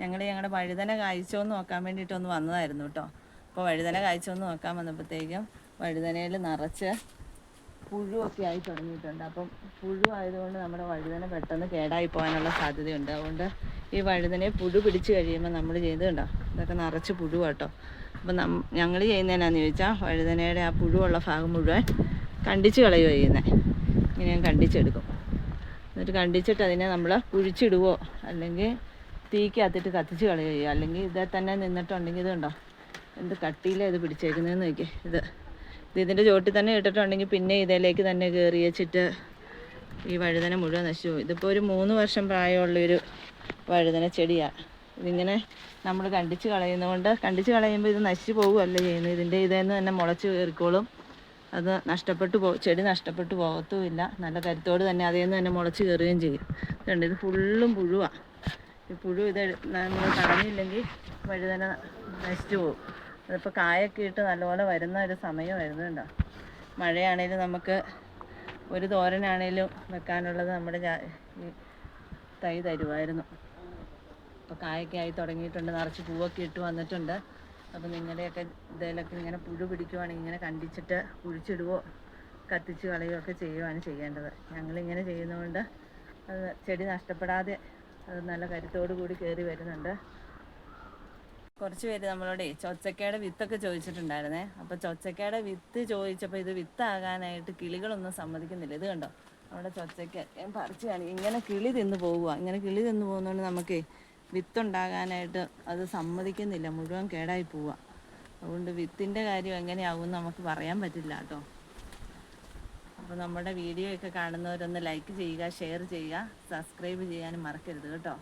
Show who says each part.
Speaker 1: ഞങ്ങൾ ഞങ്ങളുടെ വഴുതന കായ്ച്ചോന്ന് നോക്കാൻ വേണ്ടിയിട്ടൊന്ന് വന്നതായിരുന്നു കേട്ടോ അപ്പോൾ വഴുതന കായ്ച്ചോന്ന് നോക്കാൻ വന്നപ്പോഴത്തേക്കും വഴുതനയിൽ നിറച്ച് പുഴുവൊക്കെ ആയി തുടങ്ങിയിട്ടുണ്ട്. അപ്പം പുഴു ആയതുകൊണ്ട് നമ്മുടെ വഴുതന പെട്ടെന്ന് കേടായി പോകാനുള്ള സാധ്യതയുണ്ട്. അതുകൊണ്ട് ഈ വഴുതനയെ പുഴു പിടിച്ച് കഴിയുമ്പോൾ നമ്മൾ ചെയ്തുണ്ടോ ഇതൊക്കെ നിറച്ച് പുഴു കേട്ടോ അപ്പം നം ഞങ്ങൾ ചെയ്യുന്നതിനാന്ന് ചോദിച്ചാൽ വഴുതനയുടെ ആ പുഴുവുള്ള ഭാഗം മുഴുവൻ കണ്ടിച്ച് കളയുക ചെയ്യുന്നത് ഇങ്ങനെ ഞാൻ കണ്ടിച്ചെടുക്കും. എന്നിട്ട് കണ്ടിച്ചിട്ട് അതിനെ നമ്മൾ കുഴിച്ചിടുവോ? അല്ലെങ്കിൽ തീക്കകത്തിട്ട് കത്തിച്ച് കളയുക അല്ലെങ്കിൽ ഇതേ തന്നെ നിന്നിട്ടുണ്ടെങ്കിൽ ഇതുണ്ടോ എന്ത് കട്ടിയിലാണ് ഇത് പിടിച്ചേക്കുന്നതെന്ന് നോക്കി ഇത് ഇത് ഇതിന്റെ ചോട്ടിൽ തന്നെ ഇട്ടിട്ടുണ്ടെങ്കിൽ പിന്നെ ഇതിലേക്ക് തന്നെ കയറി വെച്ചിട്ട് ഈ വഴുതന മുഴുവൻ നശിച്ചു പോകും. ഇതിപ്പോൾ ഒരു മൂന്ന് വർഷം പ്രായമുള്ളൊരു വഴുതന ചെടിയാണ് ഇതിങ്ങനെ നമ്മൾ കണ്ടിച്ച് കളയുന്നതുകൊണ്ട് കണ്ടിച്ച് കളയുമ്പോൾ ഇത് നശിച്ചു പോകുമല്ല ചെയ്യുന്നത്. ഇതിന്റെ ഇതേന്ന് തന്നെ മുളച്ച് കയറിക്കോളും. അത് നഷ്ടപ്പെട്ടു പോ ചെടി നഷ്ടപ്പെട്ടു പോകത്തുമില്ല. നല്ല കരുത്തോട് തന്നെ അതേന്ന് തന്നെ മുളച്ച് കയറുകയും ചെയ്യും. ഇതുണ്ട് ഇത് ഫുള്ളും പുഴുവാണ് പുഴു ഇത് നമ്മൾ കളഞ്ഞില്ലെങ്കിൽ വഴുതന നശിച്ചു പോകും. അതിപ്പോൾ കായൊക്കെ ഇട്ട് നല്ലപോലെ വരുന്ന ഒരു സമയമായിരുന്നു കേട്ടോ. മഴയാണേലും നമുക്ക് ഒരു തോരനാണേലും വെക്കാനുള്ളത് നമ്മുടെ തൈ തരുമായിരുന്നു അപ്പോൾ കായൊക്കെ ആയി തുടങ്ങിയിട്ടുണ്ട്. നിറച്ച് പൂവൊക്കെ ഇട്ട് വന്നിട്ടുണ്ട്. അപ്പോൾ നിങ്ങളുടെയൊക്കെ ഇതിലൊക്കെ ഇങ്ങനെ പുഴു പിടിക്കുവാണെങ്കിൽ ഇങ്ങനെ കണ്ടിച്ചിട്ട് കുഴിച്ചിടുവോ കത്തിച്ച് കളയുകയോ ഒക്കെ ചെയ്യുവാണ് ചെയ്യേണ്ടത്. ഞങ്ങളിങ്ങനെ ചെയ്യുന്നതുകൊണ്ട് അത് ചെടി നഷ്ടപ്പെടാതെ അത് നല്ല കരുത്തോടു കൂടി കയറി വരുന്നുണ്ട്. കുറച്ച് പേര് നമ്മളോട് ചൊച്ചക്കയുടെ വിത്തൊക്കെ ചോദിച്ചിട്ടുണ്ടായിരുന്നേ. അപ്പോൾ ചൊച്ചക്കയുടെ വിത്ത് ചോദിച്ചപ്പോൾ ഇത് വിത്താകാനായിട്ട് കിളികളൊന്നും സമ്മതിക്കുന്നില്ല. ഇത് കണ്ടോ? നമ്മുടെ ചൊച്ചക്ക. ഞാൻ പറിച്ച് കാണിക്കും. ഇങ്ങനെ കിളി തിന്ന് പോവുക ഇങ്ങനെ കിളി തിന്ന് പോകുന്നതുകൊണ്ട് നമുക്ക് വിത്തുണ്ടാകാനായിട്ട് അത് സമ്മതിക്കുന്നില്ല. മുഴുവൻ കേടായി പോവുക അതുകൊണ്ട് വിത്തിന്റെ കാര്യം എങ്ങനെയാവും നമുക്ക് പറയാൻ പറ്റില്ല കേട്ടോ. അപ്പോൾ നമ്മുടെ വീഡിയോ ഒക്കെ കാണുന്നവരൊന്ന് ലൈക്ക് ചെയ്യുക ഷെയർ ചെയ്യുക സബ്സ്ക്രൈബ് ചെയ്യാനും മറക്കരുത് കേട്ടോ.